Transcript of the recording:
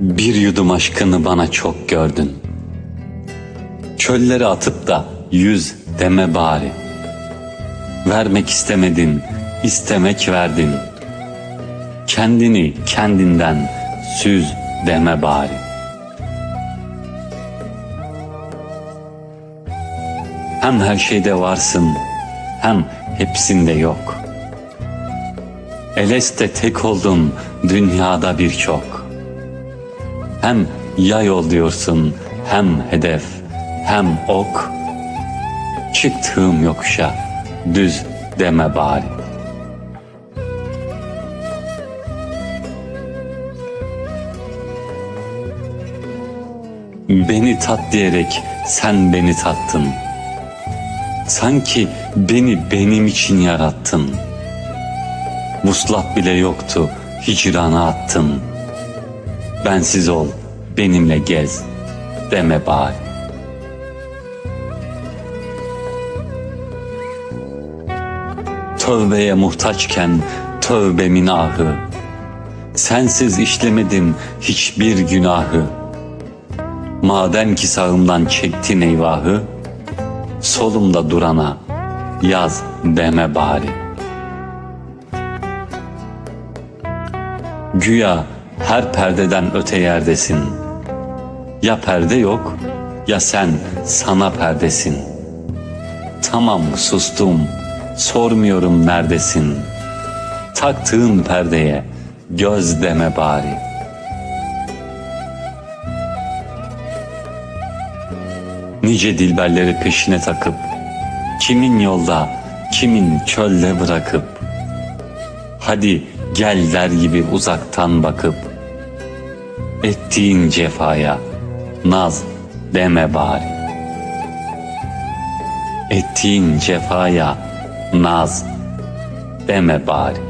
Bir yudum aşkını bana çok gördün. Çölleri atıp da yüz deme bari. Vermek istemedin, istemek verdin. Kendini kendinden süz deme bari. Hem her şeyde varsın, hem hepsinde yok. Eleste tek oldun, dünyada birçok. Hem yay ol diyorsun, hem hedef, hem ok. Çıktığım yokuşa düz deme bari. Beni tat diyerek sen beni tattın. Sanki beni benim için yarattın. Muslat bile yoktu, hicrana attın. Bensiz ol, benimle gez, deme bari. Tövbeye muhtaçken tövbemin ahı. Sensiz işlemedim hiçbir günahı. Maden ki sağımdan çektin eyvahı, solumda durana yaz deme bari. Güya her perdeden öte yerdesin. Ya perde yok ya sen sana perdesin. Tamam sustum, sormuyorum neredesin. Taktığın perdeye göz deme bari. Nice dilberleri peşine takıp, kimin yolda, kimin çölde bırakıp, hadi gel der gibi uzaktan bakıp, ettiğin cefaya naz deme bari. Ettiğin cefaya naz deme bari.